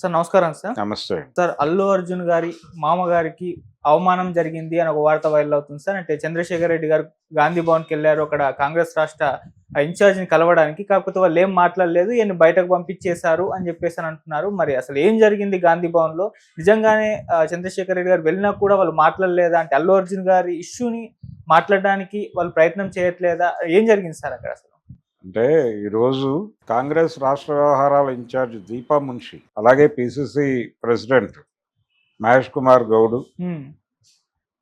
Sir నమస్కారం sir. నమస్తే. Sir Allu Arjun గారి మామగారికి అవమానం జరిగింది అని ఒక వార్త వైరల్ అవుతుంది సార్. అంటే చంద్రశేఖర్ రెడ్డి గారు గాంధీ భవన్కి వెళ్ళారు. అక్కడ కాంగ్రెస్ రాష్ట్ర ఇన్ఛార్జిని కలవడానికి. కాకపోతే వాళ్ళు ఏం మాట్లాడలేదు. ఈయన బయటకు పంపించేశారు అని చెప్పేసి అని అంటున్నారు. మరి అసలు ఏం జరిగింది గాంధీ భవన్లో నిజంగానే చంద్రశేఖర్ రెడ్డి గారు వెళ్ళినా కూడా వాళ్ళు మాట్లాడలేదా? అంటే అల్లు అర్జున్ గారి ఇష్యూని మాట్లాడడానికి వాళ్ళు ప్రయత్నం చేయట్లేదా? ఏం జరిగింది సార్ అక్కడ అసలు? అంటే ఈరోజు కాంగ్రెస్ రాష్ట్ర వ్యవహారాల ఇన్ఛార్జ్ దీపా మున్షి అలాగే పిసిసి ప్రెసిడెంట్ మహేష్ కుమార్ గౌడ్.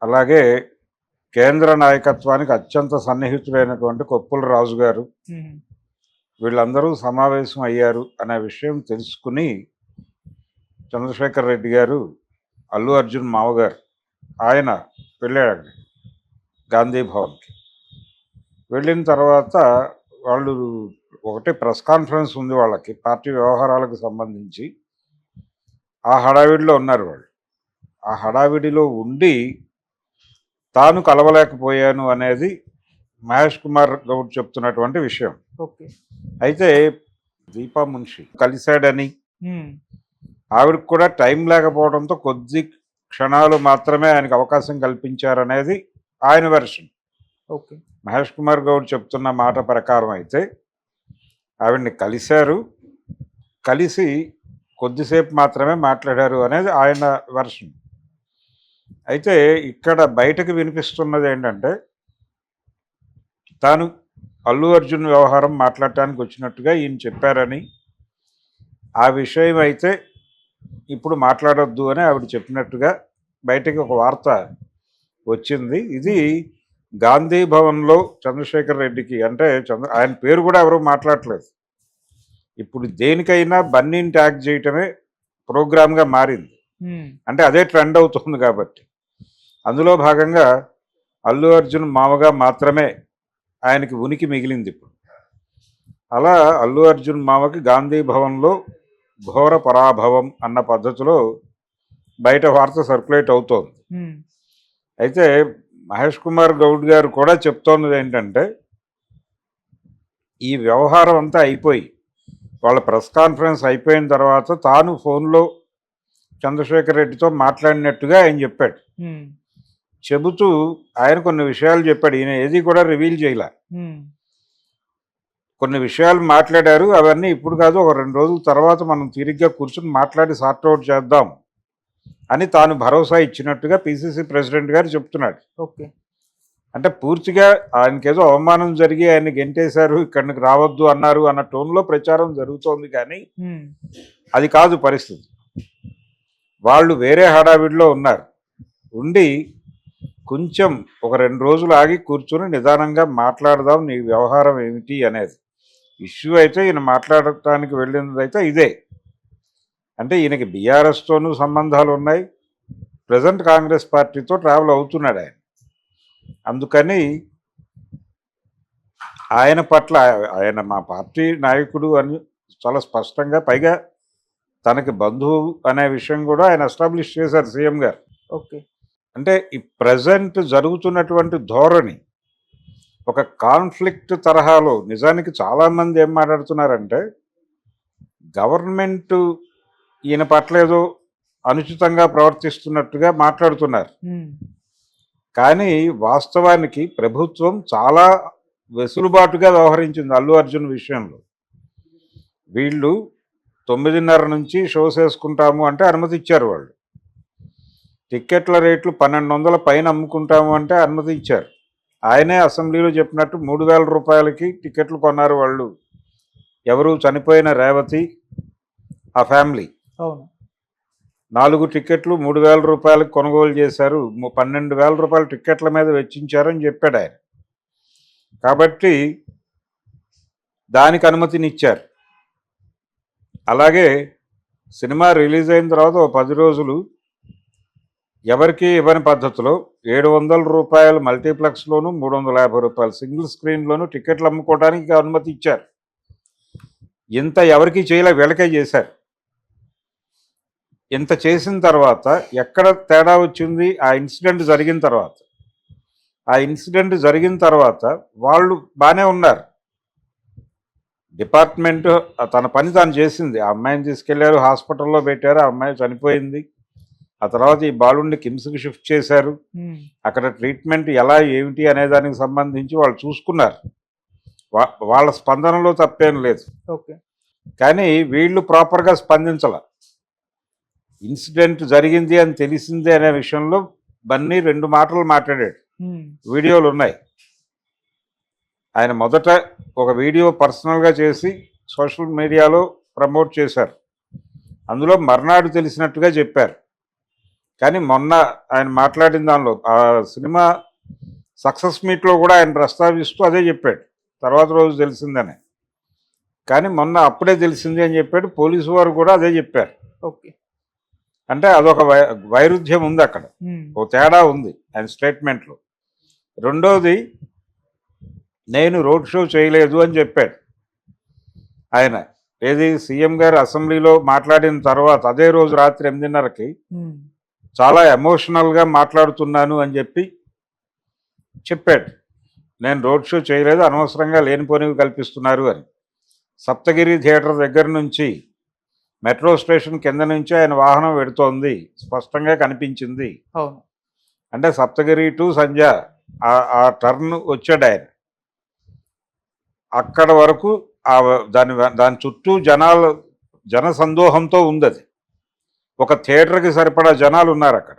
అలాగే కేంద్ర నాయకత్వానికి అత్యంత సన్నిహితుడైనటువంటి కొప్పుల రాజు గారు. వీళ్ళందరూ సమావేశం అయ్యారు అనే విషయం తెలుసుకుని చంద్రశేఖర్ రెడ్డి గారు అల్లు అర్జున్ మావగారు ఆయన వెళ్ళాడు గాంధీ భవన్కి వెళ్ళిన తర్వాత వాళ్ళు ఒకటి ప్రెస్ కాన్ఫరెన్స్ ఉంది వాళ్ళకి పార్టీ వ్యవహారాలకు సంబంధించి. ఆ హడావిడిలో ఉన్నారు వాళ్ళు. ఆ హడావిడిలో ఉండి తాను కలవలేకపోయాను అనేది మహేష్ కుమార్ గౌడ్ చెప్తున్నటువంటి విషయం. ఓకే. అయితే దీపా మున్షి కలిశాడని. ఆవిడకు కూడా టైం లేకపోవడంతో కొద్ది క్షణాలు మాత్రమే ఆయనకు అవకాశం కల్పించారనేది ఆయన వెర్షన్. మహేష్ కుమార్ గౌడ్ చెప్తున్న మాట ప్రకారం అయితే ఆవిడ్ని కలిశారు. కలిసి కొద్దిసేపు మాత్రమే మాట్లాడారు అనేది ఆయన వర్షన్. అయితే ఇక్కడ బయటకు వినిపిస్తున్నది ఏంటంటే తాను అల్లు అర్జున్ వ్యవహారం మాట్లాడటానికి వచ్చినట్టుగా ఈయన చెప్పారని ఆ విషయం అయితే ఇప్పుడు మాట్లాడొద్దు అని ఆవిడ చెప్పినట్టుగా బయటకి ఒక వార్త వచ్చింది. ఇది గాంధీ భవన్లో చంద్రశేఖర్ రెడ్డికి అంటే చంద్ర ఆయన పేరు కూడా ఎవరు మాట్లాడట్లేదు ఇప్పుడు దేనికైనా బన్నీని ట్యాగ్ చేయటమే ప్రోగ్రామ్గా మారింది. అంటే అదే ట్రెండ్ అవుతుంది కాబట్టి. అందులో భాగంగా అల్లు అర్జున్ మామగా మాత్రమే ఆయనకి ఉనికి మిగిలింది ఇప్పుడు. అలా అల్లు అర్జున్ మామకి గాంధీ భవన్లో ఘోర పరాభవం అన్న పద్ధతిలో బయట వార్త సర్క్యులేట్ అవుతోంది. అయితే మహేష్ కుమార్ గౌడ్ గారు కూడా చెప్తోన్నది ఏంటంటే ఈ వ్యవహారం అంతా అయిపోయి వాళ్ళ ప్రెస్ కాన్ఫరెన్స్ అయిపోయిన తర్వాత తాను ఫోన్లో చంద్రశేఖర్ రెడ్డితో మాట్లాడినట్టుగా ఆయన చెప్పాడు. చెబుతూ ఆయన కొన్ని విషయాలు చెప్పాడు. ఈయన ఏది కూడా రివీల్ చేయలే. కొన్ని విషయాలు మాట్లాడారు. అవన్నీ ఇప్పుడు కాదు ఒక రెండు రోజుల తర్వాత మనం తిరిగ్గా కూర్చుని మాట్లాడి సార్ట్అవుట్ చేద్దాం. అని తాను భరోసా ఇచ్చినట్టుగా పిసిసి ప్రెసిడెంట్ గారు చెప్తున్నాడు. ఓకే. అంటే పూర్తిగా ఆయనకేదో అవమానం జరిగి ఆయన గెంటేశారు ఇక్కడికి రావద్దు అన్నారు అన్న టోన్లో ప్రచారం జరుగుతోంది కానీ. అది కాదు పరిస్థితి. వాళ్ళు వేరే హడావిడిలో ఉన్నారు. ఉండి కొంచెం ఒక రెండు రోజులు ఆగి కూర్చుని నిదానంగా మాట్లాడదాం నీ వ్యవహారం ఏమిటి అనేది. ఇష్యూ అయితే ఈయన మాట్లాడటానికి వెళ్ళినదైతే ఇదే. అంటే ఈయనకి బీఆర్ఎస్తోనూ సంబంధాలు ఉన్నాయి ప్రజెంట్ కాంగ్రెస్ పార్టీతో ట్రావెల్ అవుతున్నాడు ఆయన. అందుకని ఆయన పట్ల ఆయన మా పార్టీ నాయకుడు అని చాలా స్పష్టంగా పైగా తనకి బంధువు అనే విషయం కూడా ఆయన ఎస్టాబ్లిష్ చేశారు సీఎం గారు. ఓకే. అంటే ఈ ప్రజెంట్ జరుగుతున్నటువంటి ధోరణి ఒక కాన్ఫ్లిక్ట్ తరహాలో నిజానికి చాలామంది ఏం మాట్లాడుతున్నారంటే గవర్నమెంట్ ఈయన పట్ల ఏదో అనుచితంగా ప్రవర్తిస్తున్నట్టుగా మాట్లాడుతున్నారు. కానీ వాస్తవానికి ప్రభుత్వం చాలా వెసులుబాటుగా వ్యవహరించింది అల్లు అర్జున్ విషయంలో. వీళ్ళు తొమ్మిదిన్నర నుంచి షోస్ వేసుకుంటాము అంటే అనుమతి ఇచ్చారు వాళ్ళు. టిక్కెట్ల రేట్లు పన్నెండు వందల పైన అమ్ముకుంటాము అంటే అనుమతి ఇచ్చారు ఆయనే అసెంబ్లీలో చెప్పినట్టు మూడు వేల రూపాయలకి టిక్కెట్లు కొన్నారు వాళ్ళు. ఎవరు చనిపోయిన రేవతి ఆ ఫ్యామిలీ. అవును. నాలుగు టిక్కెట్లు మూడు వేల రూపాయలకు కొనుగోలు చేశారు. పన్నెండు వేల రూపాయల టిక్కెట్ల మీద వెచ్చించారని చెప్పాడు ఆయన. కాబట్టి దానికి అనుమతినిచ్చారు. అలాగే సినిమా రిలీజ్ అయిన తర్వాత ఓ పది రోజులు ఎవరికి ఇవ్వని పద్ధతిలో ఏడు వందల రూపాయలు మల్టీప్లెక్స్లోను మూడు వందల యాభై రూపాయలు సింగిల్ స్క్రీన్లోను టికెట్లు అమ్ముకోవడానికి అనుమతి ఇచ్చారు ఇంత ఎవరికి చేయలే వీళ్ళకే చేశారు. ఇంత చేసిన తర్వాత ఎక్కడ తేడా వచ్చింది? ఆ ఇన్సిడెంట్ జరిగిన తర్వాత. ఆ ఇన్సిడెంట్ జరిగిన తర్వాత వాళ్ళు బాగానే ఉన్నారు. డిపార్ట్మెంట్ తన పని తాను చేసింది. ఆ అమ్మాయిని తీసుకెళ్ళారు హాస్పిటల్లో పెట్టారు ఆ అమ్మాయి చనిపోయింది. ఆ తర్వాత ఈ బాలుడిని కిమ్స్కి షిఫ్ట్ చేశారు. అక్కడ ట్రీట్మెంట్ ఎలా ఏమిటి అనే దానికి సంబంధించి వాళ్ళు చూసుకున్నారు. వా- వాళ్ళ స్పందనలో తప్పేం లేదు. ఓకే. కానీ వీళ్ళు ప్రాపర్గా స్పందించాల. ఇన్సిడెంట్ జరిగింది అని తెలిసిందే అనే విషయంలో బన్నీ రెండు మాటలు మాట్లాడాడు. వీడియోలు ఉన్నాయి. ఆయన మొదట ఒక వీడియో పర్సనల్గా చేసి సోషల్ మీడియాలో ప్రమోట్ చేశారు. అందులో మర్నాడు తెలిసినట్టుగా చెప్పారు. కానీ మొన్న ఆయన మాట్లాడిన దానిలో ఆ సినిమా సక్సెస్ మీట్లో కూడా ఆయన ప్రస్తావిస్తూ అదే చెప్పాడు. తర్వాత రోజు తెలిసిందని. కానీ మొన్న అప్పుడే తెలిసింది అని చెప్పాడు. పోలీసు వారు కూడా అదే చెప్పారు. ఓకే. అంటే అదొక వై వైరుధ్యం ఉంది అక్కడ. ఓ తేడా ఉంది ఆయన స్టేట్మెంట్లో. రెండోది నేను రోడ్ షో చేయలేదు అని చెప్పాడు. ఆయన ఏది సీఎం గారు అసెంబ్లీలో మాట్లాడిన తర్వాత అదే రోజు రాత్రి ఎనిమిదిన్నరకి చాలా ఎమోషనల్గా మాట్లాడుతున్నాను అని చెప్పి చెప్పాడు. నేను రోడ్ షో చేయలేదు అనవసరంగా లేనిపోనివి కల్పిస్తున్నారు అని. సప్తగిరి థియేటర్ దగ్గర నుంచి మెట్రో స్టేషన్ కింద నుంచి ఆయన వాహనం పెడుతోంది స్పష్టంగా కనిపించింది. అవును. అంటే సప్తగిరి టు సంజ ఆ- ఆ టర్న్ వచ్చాడు ఆయన. అక్కడ వరకు ఆ దాని దాని చుట్టూ జనాలు జన సందోహంతో ఉంది అది ఒక థియేటర్కి సరిపడా జనాలు ఉన్నారు అక్కడ.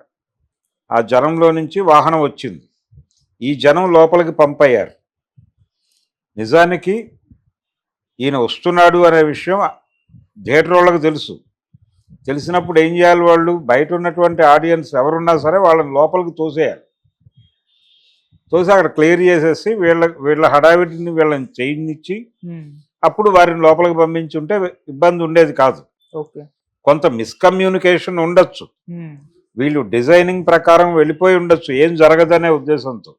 ఆ జనంలో నుంచి వాహనం వచ్చింది. ఈ జనం లోపలికి పంపయ్యారు నిజానికి ఈయన వస్తున్నాడు అనే విషయం థియేటర్ వాళ్ళకి తెలుసు. తెలిసినప్పుడు ఏం చేయాలి వాళ్ళు? బయట ఉన్నటువంటి ఆడియన్స్ ఎవరున్నా సరే వాళ్ళని లోపలికి తోసేయాలి. తోసి అక్కడ క్లియర్ చేసేసి వీళ్ళ వీళ్ళ హడావిడిని వీళ్ళని చేయనిచ్చి ఉమ్, అప్పుడు వారిని లోపలికి పంపించుంటే ఇబ్బంది ఉండేది కాదు. ఓకే. కొంత మిస్కమ్యూనికేషన్ ఉండొచ్చు. వీళ్ళు డిజైనింగ్ ప్రకారం వెళ్ళిపోయి ఉండొచ్చు. ఏం జరగదనే ఉద్దేశంతో.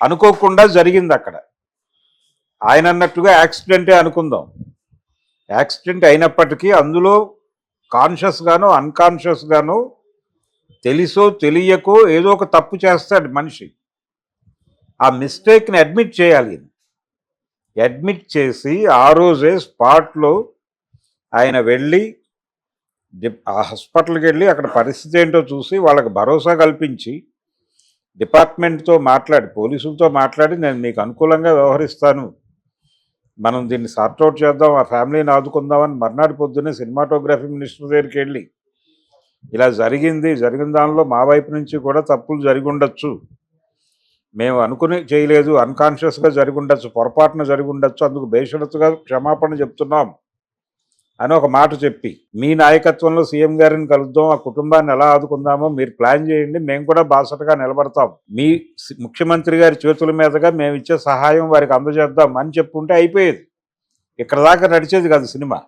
అనుకోకుండా జరిగింది అక్కడ. ఆయన అన్నట్టుగా యాక్సిడెంటే అనుకుందాం. యాక్సిడెంట్ అయినప్పటికీ అందులో కాన్షియస్గానో అన్కాన్షియస్గానో తెలుసో తెలిసో తెలియకో ఏదో ఒక తప్పు చేస్తాడు మనిషి. ఆ మిస్టేక్ని అడ్మిట్ చేయాలి. అడ్మిట్ చేసి ఆ రోజే స్పాట్లో ఆయన వెళ్ళి ఆ హాస్పిటల్కి వెళ్ళి అక్కడ పరిస్థితి ఏంటో చూసి వాళ్ళకి భరోసా కల్పించి డిపార్ట్మెంట్తో మాట్లాడి పోలీసులతో మాట్లాడి నేను మీకు అనుకూలంగా వ్యవహరిస్తాను. మనం దీన్ని సార్ట్అవుట్ చేద్దాం ఆ ఫ్యామిలీని ఆదుకుందామని మర్నాడు పొద్దున్నే సినిమాటోగ్రఫీ మినిస్టర్ దగ్గరికి వెళ్ళి ఇలా జరిగింది జరిగిన దానిలో మా వైపు నుంచి కూడా తప్పులు జరిగి ఉండొచ్చు. మేము అనుకుని చేయలేదు అన్కాన్షియస్గా జరిగి ఉండొచ్చు పొరపాటున జరిగి ఉండొచ్చు అందుకు బేషరతుగా క్షమాపణ చెప్తున్నాం. అని ఒక మాట చెప్పి మీ నాయకత్వంలో సీఎం గారిని కలుద్దాం ఆ కుటుంబాన్ని ఎలా ఆదుకుందామో మీరు ప్లాన్ చేయండి మేము కూడా బాసటగా నిలబడతాం. మీ ముఖ్యమంత్రి గారి చేతుల మీదుగా మేము ఇచ్చే సహాయం వారికి అందజేద్దాం అని చెప్పుంటే అయిపోయేది. ఇక్కడ దాకా నడిచేది కాదు సినిమా.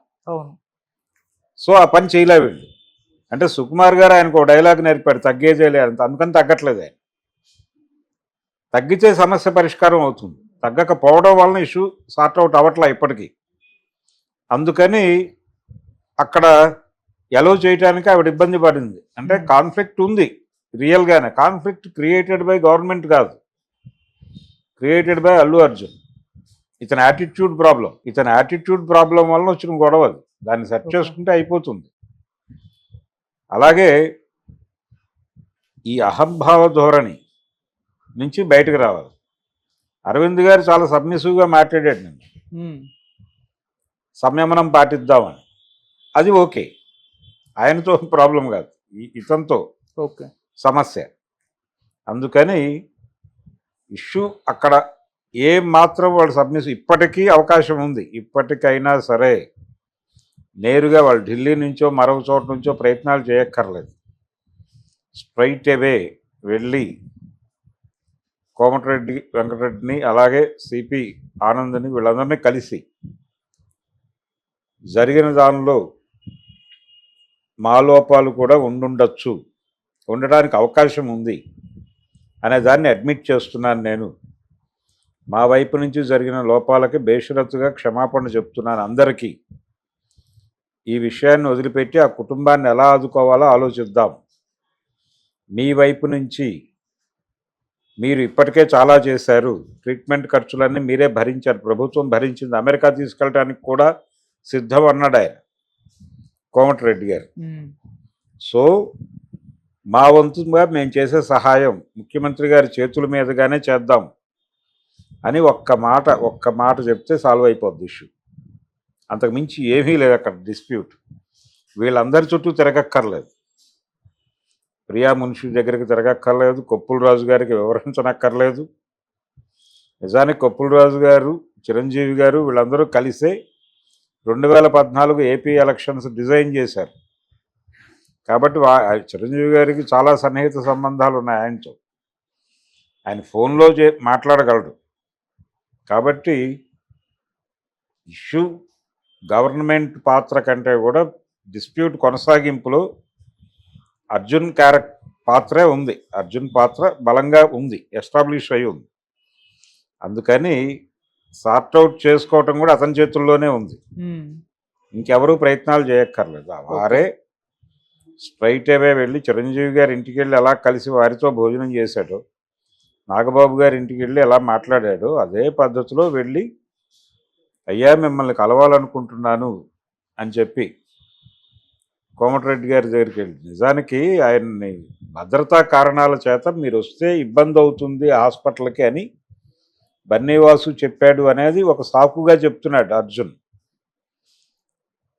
సో ఆ పని చేయలే వీళ్ళు. అంటే సుకుమార్ గారు ఆయనకు ఒక డైలాగ్ నేర్పాడు తగ్గేదేలే అంత అందుకని తగ్గట్లేదు ఆయన. తగ్గితే సమస్య పరిష్కారం అవుతుంది. తగ్గకపోవడం వలన ఇష్యూ సార్ట్అవుట్ అవ్వట్లా ఇప్పటికీ. అందుకని అక్కడ ఎలో చేయడానికి ఆవిడ ఇబ్బంది పడింది. అంటే Hmm. కాన్ఫ్లిక్ట్ ఉంది రియల్గానే కాన్ఫ్లిక్ట్ క్రియేటెడ్ బై గవర్నమెంట్ కాదు. క్రియేటెడ్ బై అల్లు అర్జున్ ఇతని యాటిట్యూడ్ ప్రాబ్లం ఇతని యాటిట్యూడ్ ప్రాబ్లం వలన వచ్చిన గొడవ అది. దాన్ని సెట్. చేసుకుంటే అయిపోతుంది. అలాగే ఈ అహంభావ ధోరణి నుంచి బయటకు రావాలి. అరవింద్ గారు చాలా సబ్మిసివ్గా మాట్లాడాడు నేను సంయమనం పాటిద్దామని. అది ఓకే. ఆయనతో ప్రాబ్లం కాదు. ఇతనితో ఓకే. సమస్య. అందుకని ఇష్యూ అక్కడ ఏం మాత్రం వాళ్ళు సబ్మిస్ ఇప్పటికీ అవకాశం ఉంది. ఇప్పటికైనా సరే నేరుగా వాళ్ళు ఢిల్లీ నుంచో మరొక చోట నుంచో ప్రయత్నాలు చేయక్కర్లేదు. స్ట్రైట్ అవే వెళ్ళి కోమటిరెడ్డి వెంకటరెడ్డిని అలాగే సిపి ఆనంద్ని వీళ్ళందరినీ కలిసి జరిగిన దానిలో మా లోపాలు కూడా ఉండుండొచ్చు. ఉండడానికి అవకాశం ఉంది అనే దాన్ని అడ్మిట్ చేస్తున్నాను నేను. మా వైపు నుంచి జరిగిన లోపాలకి బేషరతుగా క్షమాపణ చెప్తున్నాను అందరికీ. ఈ విషయాన్ని వదిలిపెట్టి ఆ కుటుంబాన్ని ఎలా ఆదుకోవాలో ఆలోచిద్దాం. మీ వైపు నుంచి మీరు ఇప్పటికే చాలా చేశారు. ట్రీట్మెంట్ ఖర్చులన్నీ మీరే భరించారు. ప్రభుత్వం భరించింది. అమెరికా తీసుకెళ్ళడానికి కూడా సిద్ధం అన్నాడు ఆయన కోమటిరెడ్డి గారు. సో మా వంతుగా మేము చేసే సహాయం ముఖ్యమంత్రి గారి చేతుల మీదుగానే చేద్దాం అని ఒక్క మాట ఒక్క మాట చెప్తే సాల్వ్ అయిపోద్ది ఇష్యూ. అంతకు మించి ఏమీ లేదు అక్కడ డిస్ప్యూట్. వీళ్ళందరి చుట్టూ తిరగక్కర్లేదు. ప్రియా మున్షి దగ్గరికి తిరగక్కర్లేదు కొప్పుల రాజు గారికి వివరించనక్కర్లేదు. నిజానికి కొప్పుల రాజు గారు చిరంజీవి గారు వీళ్ళందరూ కలిసే రెండు వేల పద్నాలుగు ఏపీ ఎలక్షన్స్ డిజైన్ చేశారు. కాబట్టి చిరంజీవి గారికి చాలా సన్నిహిత సంబంధాలు ఉన్నాయి ఆయనతో ఆయన ఫోన్లో చే మాట్లాడగలడు. కాబట్టి ఇష్యూ గవర్నమెంట్ పాత్ర కంటే కూడా డిస్ప్యూట్ కొనసాగింపులో అర్జున్ క్యారెక్ట్ పాత్రే ఉంది. అర్జున్ పాత్ర బలంగా ఉంది ఎస్టాబ్లిష్ అయి ఉంది. అందుకని సార్ట్ అవుట్ చేసుకోవటం కూడా అతని చేతుల్లోనే ఉంది. ఇంకెవరూ ప్రయత్నాలు చేయక్కర్లేదు. వారే స్ట్రైట్ అవే వెళ్ళి చిరంజీవి గారి ఇంటికి వెళ్ళి ఎలా కలిసి వారితో భోజనం చేశాడో నాగబాబు గారి ఇంటికి వెళ్ళి ఎలా మాట్లాడాడో అదే పద్ధతిలో వెళ్ళి అయ్యా మిమ్మల్ని కలవాలనుకుంటున్నాను అని చెప్పి కోమటిరెడ్డి గారి దగ్గరికి వెళ్ళి నిజానికి ఆయన్ని భద్రతా కారణాల చేత మీరు వస్తే ఇబ్బంది అవుతుంది హాస్పిటల్కి అని బన్నీవాసు చెప్పాడు అనేది ఒక సాకుగా చెప్తున్నాడు అర్జున్.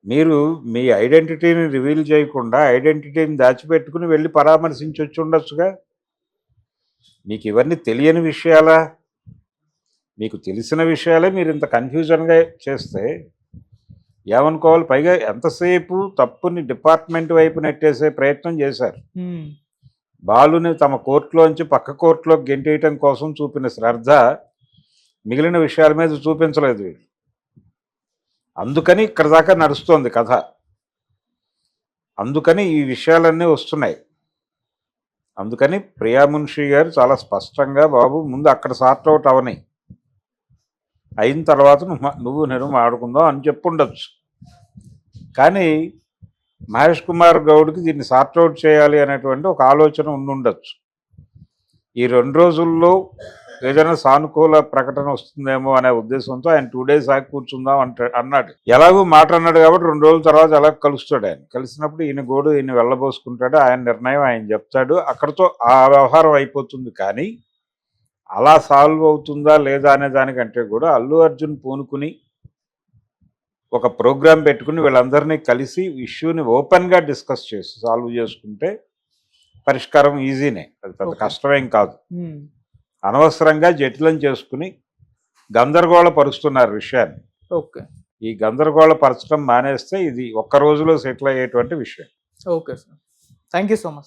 మీరు మీ ఐడెంటిటీని రివీల్ చేయకుండా ఐడెంటిటీని దాచిపెట్టుకుని వెళ్ళి పరామర్శించి వచ్చి ఉండొచ్చుగా? మీకు ఇవన్నీ తెలియని విషయాలా? మీకు తెలిసిన విషయాలే మీరు ఇంత కన్ఫ్యూజన్గా చేస్తే ఏమనుకోవాలి? పైగా ఎంతసేపు తప్పుని డిపార్ట్మెంట్ వైపు నెట్టేసే ప్రయత్నం చేశారు. బాలుని తమ కోర్టులోంచి పక్క కోర్టులో గెంటేయటం కోసం చూపిన శ్రద్ధ మిగిలిన విషయాల మీద చూపించలేదు వీళ్ళు. అందుకని ఇక్కడ దాకా నడుస్తోంది కథ. అందుకని ఈ విషయాలన్నీ వస్తున్నాయి. అందుకని ప్రియామున్షి గారు చాలా స్పష్టంగా బాబు ముందు అక్కడ సార్ట్ అవుట్ అవని. అయిన తర్వాత నువ్వు మా- నువ్వు నేను ఆడుకుందాం అని చెప్పుండొచ్చు. కానీ మహేష్ కుమార్ గౌడ్కి దీన్ని సార్ట్ అవుట్ చేయాలి అనేటువంటి ఒక ఆలోచన ఉండుండొచ్చు. ఈ రెండు రోజుల్లో ఏదైనా సానుకూల ప్రకటన వస్తుందేమో అనే ఉద్దేశంతో ఆయన టూ డేస్ ఆగి కూర్చుందాం అంటే అన్నాడు. ఎలాగో మాట అన్నాడు కాబట్టి రెండు రోజుల తర్వాత ఎలా కలుస్తాడు ఆయన. కలిసినప్పుడు ఈయన గోడు ఈయన వెళ్ళబోసుకుంటాడు ఆయన నిర్ణయం ఆయన చెప్తాడు. అక్కడతో ఆ వ్యవహారం అయిపోతుంది కానీ అలా సాల్వ్ అవుతుందా లేదా అనే దానికంటే కూడా అల్లు అర్జున్ పూనుకుని ఒక ప్రోగ్రాం పెట్టుకుని వీళ్ళందరినీ కలిసి ఇష్యూని ఓపెన్గా డిస్కస్ చేసి సాల్వ్ చేసుకుంటే పరిష్కారం ఈజీనే అది పెద్ద. కష్టమేం కాదు. అనవసరంగా జటిలం చేసుకుని గందరగోళ పరుస్తున్నారు విషయాన్ని. ఓకే. ఈ గందరగోళ పరచడం మానేస్తే ఇది ఒక్క రోజులో సెటిల్ అయ్యేటువంటి విషయం. Okay sir. Thank you so much.